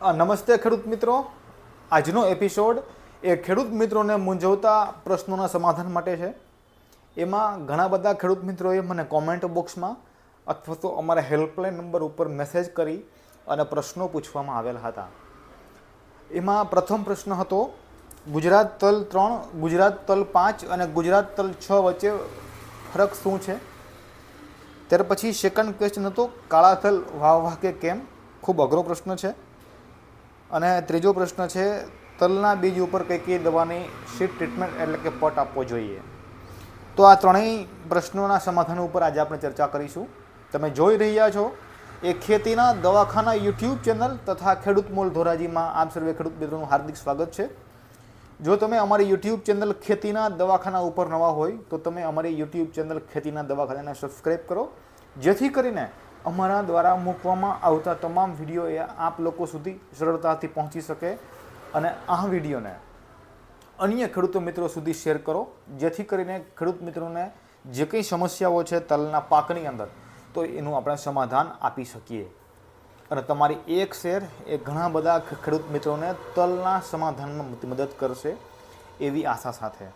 નમસ્તે ખેડૂત મિત્રો. આજનો એપિસોડ એ ખેડૂત મિત્રોને મૂંઝવતા પ્રશ્નોના સમાધાન માટે છે. એમાં ઘણા બધા ખેડૂત મિત્રોએ મને કોમેન્ટ બોક્સમાં અથવા તો અમારા હેલ્પલાઇન નંબર ઉપર મેસેજ કરી અને પ્રશ્નો પૂછવામાં આવેલા હતા. એમાં પ્રથમ પ્રશ્ન હતો, ગુજરાત તલ ત્રણ, ગુજરાત તલ પાંચ અને ગુજરાત તલ છ વચ્ચે ફરક શું છે? ત્યાર પછી સેકન્ડ ક્વેશ્ચન હતો, કાળા તલ વાહ કે કેમ? ખૂબ અઘરો પ્રશ્ન છે. અને ત્રીજો પ્રશ્ન છે, તલના બીજ ઉપર કઈ કઈ દવાની શીટ ટ્રીટમેન્ટ એટલે કે પટ આપવો જોઈએ? તો આ ત્રણેય પ્રશ્નોના સમાધાન ઉપર આજે આપણે ચર્ચા કરીશું. તમે જોઈ રહ્યા છો, એ ખેતીના દવાખાના યુટ્યુબ ચેનલ તથા ખેડૂત મોલ ધોરાજીમાં આપ સર્વે ખેડૂત મિત્રોનું હાર્દિક સ્વાગત છે. જો તમે અમારી યુટ્યુબ ચેનલ ખેતીના દવાખાના ઉપર નવા હોય, તો તમે અમારી યુટ્યુબ ચેનલ ખેતીના દવાખાનાને સબસ્ક્રાઈબ કરો. જેથી કરીને અમારા દ્વારા મૂકવામાં આવતા તમામ વીડિયો એ આપ લોકો સુધી સરળતાથી પહોંચી શકે અને આ વિડીયોને અન્ય ખેડૂતો મિત્રો સુધી શેર કરો. જેથી કરીને ખેડૂત મિત્રોને જે કંઈ સમસ્યાઓ છે તલના પાકની અંદર, તો એનું આપણે સમાધાન આપી શકીએ. અને તમારી એક શેર એ ઘણા બધા ખેડૂત મિત્રોને તલના સમાધાનમાં મદદ કરશે એવી આશા સાથે.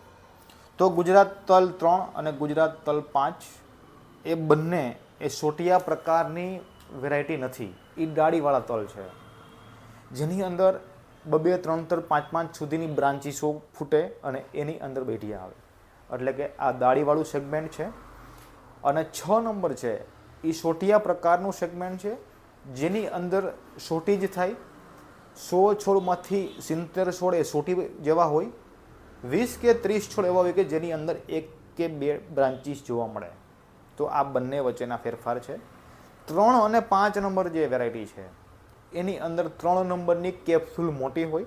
તો ગુજરાત તલ ત્રણ અને ગુજરાત તલ પાંચ એ બંને એ સોટિયા પ્રકારની વેરાયટી નથી. એ ડાળીવાળા તલ છે. જેની અંદર બબે, ત્રણ તર પાંચ પાંચ સુધીની બ્રાન્ચીસો ફૂટે અને એની અંદર બેઠી આવે. એટલે કે આ દાળીવાળું સેગમેન્ટ છે. અને છ નંબર છે એ સોટિયા પ્રકારનું સેગમેન્ટ છે, જેની અંદર સોટી જ થાય. સો છોડમાંથી સિત્તેર છોડ એ સોટી જેવા હોય. વીસ કે ત્રીસ છોડ એવા હોય કે જેની અંદર એક કે બે બ્રાન્ચીસ જોવા મળે. તો આ બંને વચ્ચેના ફેરફાર છે. ત્રણ અને પાંચ નંબર જે વેરાયટી છે, એની અંદર ત્રણ નંબરની કેપ્સ્યુલ મોટી હોય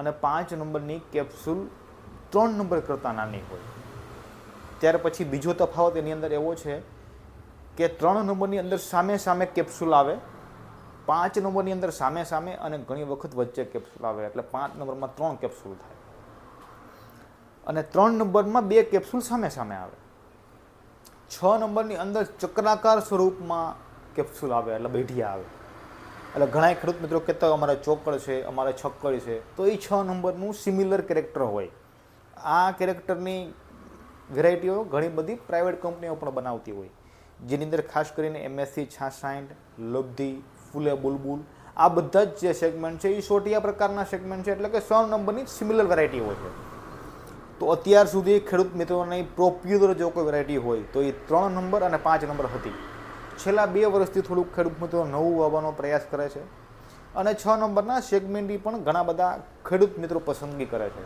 અને પાંચ નંબરની કેપ્સ્યુલ ત્રણ નંબર કરતાં નાની હોય. ત્યાર પછી બીજો તફાવત એની અંદર એવો છે કે ત્રણ નંબરની અંદર સામે સામે કેપ્સ્યુલ આવે, પાંચ નંબરની અંદર સામે સામે અને ઘણી વખત વચ્ચે કેપ્સ્યુલ આવે, એટલે પાંચ નંબરમાં ત્રણ કેપ્સ્યુલ થાય. અને ત્રણ નંબરમાં બે કેપ્સ્યુલ સામે સામે આવે. છ નંબરની અંદર ચક્રાકાર સ્વરૂપમાં કેપ્સ્યુલ આવે, એટલે બેઠિયા આવે. એટલે ઘણા ખેડૂત મિત્રો કહેતા હોય, અમારે ચોકડ છે, અમારે છક્કડ છે. તો એ છ નંબરનું સિમિલર કેરેક્ટર હોય. આ કેરેક્ટરની વેરાયટીઓ ઘણી બધી પ્રાઇવેટ કંપનીઓ પણ બનાવતી હોય. જેની અંદર ખાસ કરીને એમએસસી છાસાઠ, લબ્ધી, ફૂલે બુલબુલ, આ બધા જ જે સેગમેન્ટ છે, એ સોટિયા પ્રકારના સેગમેન્ટ છે, એટલે કે સો નંબરની સિમિલર વેરાયટીઓ છે. તો અત્યાર સુધી ખેડૂત મિત્રોની પ્રોપ્યુલર જો કોઈ વેરાયટી હોય, તો એ ત્રણ નંબર અને પાંચ નંબર હતી. છેલ્લા બે વર્ષથી થોડુંક ખેડૂત મિત્રો નવું વાવવાનો પ્રયાસ કરે છે અને છ નંબરના સેગમેન્ટની પણ ઘણા બધા ખેડૂત મિત્રો પસંદગી કરે છે.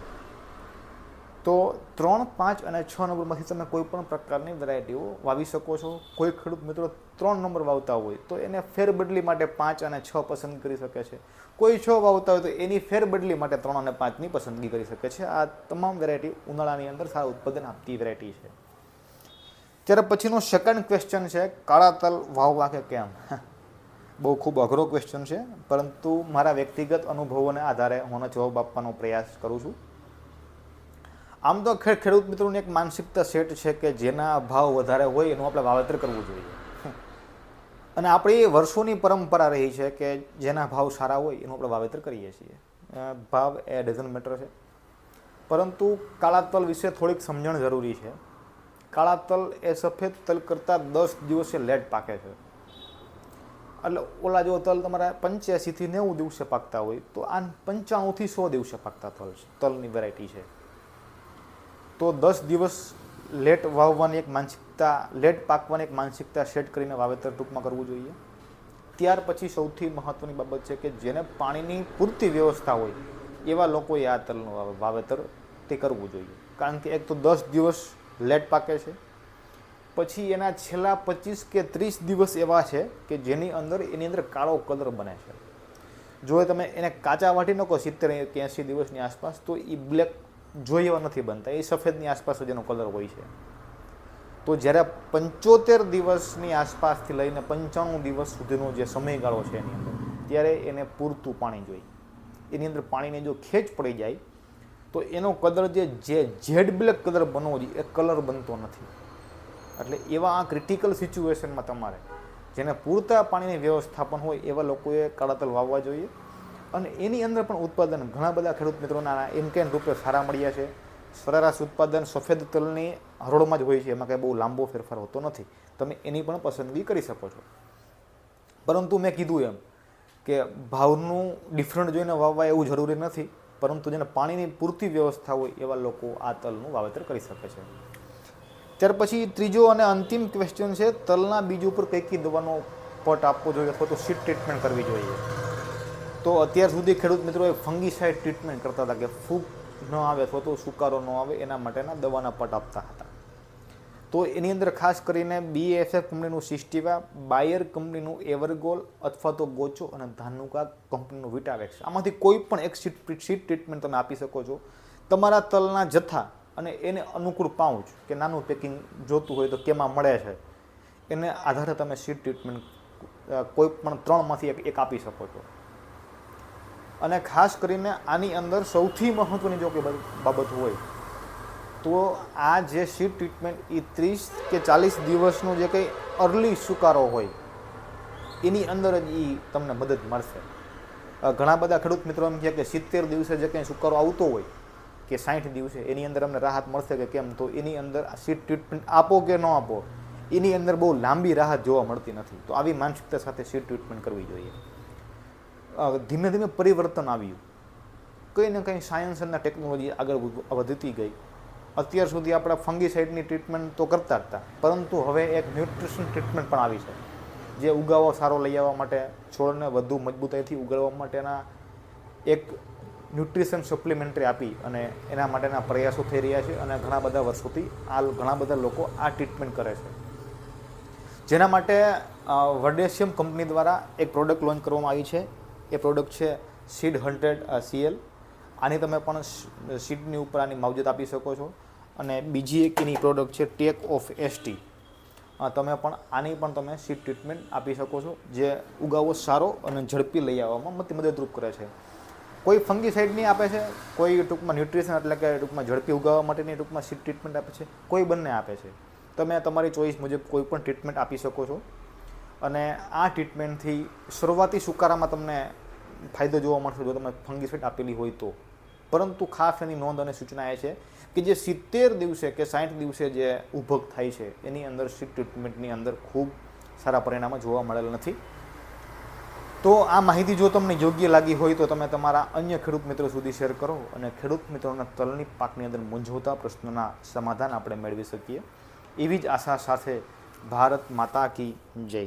તો ત્રણ, પાંચ અને છ નંબરમાંથી તમે કોઈ પણ પ્રકારની વેરાયટીઓ વાવી શકો છો. કોઈ ખેડૂત મિત્રો ત્રણ નંબર વાવતા હોય તો એને ફેરબદલી માટે પાંચ અને છ પસંદ કરી શકે છે. કોઈ છ વાવતા હોય તો એની ફેરબદલી માટે ત્રણ અને પાંચની પસંદગી કરી શકે છે. આ તમામ વેરાયટી ઉનાળાની અંદર સારું ઉત્પાદન આપતી વેરાયટી છે. ત્યાર પછીનો સેકન્ડ ક્વેશ્ચન છે, કાળા તલ વાવવા કે કેમ? બહુ ખૂબ અઘરો ક્વેશ્ચન છે, પરંતુ મારા વ્યક્તિગત અનુભવોને આધારે હું જવાબ આપવાનો પ્રયાસ કરું છું. આમ તો ખેડ, ખેડૂત મિત્રોની એક માનસિકતા સેટ છે કે જેના ભાવ વધારે હોય એનું આપણે વાવેતર કરવું જોઈએ. અને આપણી વર્ષોની પરંપરા રહી છે કે જેના ભાવ સારા હોય એનું આપણે વાવેતર કરીએ છીએ. ભાવ એ ડઝન મેટર છે. પરંતુ કાળા તલ વિશે થોડીક સમજણ જરૂરી છે. કાળા તલ એ સફેદ તલ કરતાં દસ દિવસે લેટ પાકે છે. એટલે ઓલા જો તલ તમારા પંચ્યાસીથી નેવું દિવસે પાકતા હોય તો આ પંચાણુંથી સો દિવસે પાકતા તલ છે, તલની વેરાયટી છે. તો દસ દિવસ લેટ વાવવાની એક માનસિકતા, લેટ પાકવાની એક માનસિકતા સેટ કરીને વાવેતર ટૂંકમાં કરવું જોઈએ. ત્યાર પછી સૌથી મહત્ત્વની બાબત છે કે જેને પાણીની પૂરતી વ્યવસ્થા હોય, એવા લોકોએ આ તલનું વાવેતર તે કરવું જોઈએ. કારણ કે એક તો દસ દિવસ લેટ પાકે છે, પછી એના છેલ્લા પચીસ કે ત્રીસ દિવસ એવા છે કે જેની અંદર, એની અંદર કાળો કલર બને છે. જો તમે એને કાચા વાટી નાખો સિત્તેર કે એંસી દિવસની આસપાસ, તો એ બ્લેક જોઈ એવા નથી બનતા. એ સફેદની આસપાસ જ એનો કલર હોય છે. તો જ્યારે પંચોતેર દિવસની આસપાસથી લઈને પંચાણું દિવસ સુધીનો જે સમયગાળો છે એની અંદર, ત્યારે એને પૂરતું પાણી જોઈએ. એની અંદર પાણીને જો ખેંચ પડી જાય, તો એનો કલર જે જે જેડ બ્લેક કલર બનવો જોઈએ, એ કલર બનતો નથી. એટલે એવા આ ક્રિટિકલ સિચ્યુએશનમાં તમારે, જેને પૂરતા પાણીની વ્યવસ્થાપન હોય, એવા લોકોએ કાળા તલ વાવવા જોઈએ. અને એની અંદર પણ ઉત્પાદન. ઘણા બધા ખેડૂત મિત્રોના એમ કેન રૂપે સારા મળ્યા છે. સરેરાશ ઉત્પાદન સફેદ તલની હરોળમાં જ હોય છે. એમાં કંઈ બહુ લાંબો ફેરફાર હોતો નથી. તમે એની પણ પસંદગી કરી શકો છો. પરંતુ મેં કીધું એમ કે ભાવનું ડિફરન્ટ જોઈને વાવવા એવું જરૂરી નથી. પરંતુ જેને પાણીની પૂરતી વ્યવસ્થા હોય એવા લોકો આ તલનું વાવેતર કરી શકે છે. ત્યાર પછી ત્રીજો અને અંતિમ ક્વેશ્ચન છે, તલના બીજ ઉપર કઈ કઈ દવાનો પટ આપવો જોઈએ અથવા તો સીટ ટ્રીટમેન્ટ કરવી જોઈએ? તો અત્યાર સુધી ખેડૂત એ ફંગીસાઇડ ટ્રીટમેન્ટ કરતા હતા કે ફૂગ ન આવે અથવા તો સુકારો ન આવે એના માટેના દવાના પટ આપતા હતા. તો એની અંદર ખાસ કરીને બીએસએફ કંપનીનું સિસ્ટીવા, બાયર કંપનીનું એવરગોલ અથવા તો ગોચો અને ધાનુકા કંપનીનું વિટાવેક્સ. આમાંથી કોઈ પણ એક સીટ સીટ ટ્રીટમેન્ટ તમે આપી શકો છો. તમારા તલના જથ્થા અને એને અનુકૂળ પાઉચ કે નાનું પેકિંગ જોતું હોય તો કેમાં મળે છે, એને આધારે તમે સીટ ટ્રીટમેન્ટ કોઈ પણ ત્રણમાંથી એક આપી શકો છો. અને ખાસ કરીને આની અંદર સૌથી મહત્ત્વની જો કે બાબત હોય, તો આ જે સીટ ટ્રીટમેન્ટ એ ત્રીસ કે ચાલીસ દિવસનો જે કંઈ અર્લી સુકારો હોય, એની અંદર જ એ તમને મદદ મળશે. ઘણા બધા ખેડૂત મિત્રો એમ કહે કે સિત્તેર દિવસે જે કંઈ સુકારો આવતો હોય, કે સાઠ દિવસે, એની અંદર અમને રાહત મળશે કે કેમ? તો એની અંદર આ સીટ ટ્રીટમેન્ટ આપો કે ન આપો, એની અંદર બહુ લાંબી રાહત જોવા મળતી નથી. તો આવી માનસિકતા સાથે સીટ ટ્રીટમેન્ટ કરવી જોઈએ. ધીમે ધીમે પરિવર્તન આવ્યું. કંઈ ને કંઈ સાયન્સ અને ટેકનોલોજી આગળ વધતી ગઈ. અત્યાર સુધી આપણે ફંગીસાઇડની ટ્રીટમેન્ટ તો કરતા હતા. પરંતુ હવે એક ન્યુટ્રિશન ટ્રીટમેન્ટ પણ આવી છે. જે ઉગાવો સારો લઈ આવવા માટે, છોડને વધુ મજબૂતાઈથી ઉગાડવા માટેના એક ન્યુટ્રિશન સપ્લિમેન્ટરી આપી અને એના માટેના પ્રયાસો થઈ રહ્યા છે અને ઘણા બધા વર્ષોથી આ ઘણા બધા લોકો આ ટ્રીટમેન્ટ કરે છે. જેના માટે વર્ડેશિયમ કંપની દ્વારા એક પ્રોડક્ટ લોન્ચ કરવામાં આવી છે. એ પ્રોડક્ટ છે સીડ હન્ડ્રેડ સીએલ આની તમે પણ સીડની ઉપર આની માવજત આપી શકો છો. અને બીજી એક એની પ્રોડક્ટ છે ટેક ઓફ એસટી તમે પણ આની પણ તમે સીડ ટ્રીટમેન્ટ આપી શકો છો, જે ઉગાવો સારો અને ઝડપી લઈ આવવામાં મદદરૂપ કરે છે. કોઈ ફંગીસાઇડની આપે છે, કોઈ ટૂંકમાં ન્યુટ્રિશન એટલે કે ટૂંકમાં ઝડપી ઉગાવવા માટેની ટૂંકમાં સીડ ટ્રીટમેન્ટ આપે છે, કોઈ બંને આપે છે. તમે તમારી ચોઈસ મુજબ કોઈ પણ ટ્રીટમેન્ટ આપી શકો છો. અને આ ટ્રીટમેન્ટથી શરૂઆતી સુકારામાં તમને ફાયદો જોવા મળશે જો તમે ફંગીસાઇડ આપેલી હોય તો. પરંતુ ખાસ એની નોંધ અને સૂચના એ છે કે જે સિત્તેર દિવસે કે સાઠ દિવસે જે ઉભક થાય છે, એની અંદર સીટ ટ્રીટમેન્ટની અંદર ખૂબ સારા પરિણામો જોવા મળેલ નથી. તો આ માહિતી જો તમને યોગ્ય લાગી હોય તો તમે તમારા અન્ય ખેડૂત મિત્રો સુધી શેર કરો અને ખેડૂત મિત્રોના તલની પાકની અંદર મૂંઝવતા પ્રશ્નોના સમાધાન આપણે મેળવી શકીએ. એવી જ આશા સાથે ભારત માતા કી જય.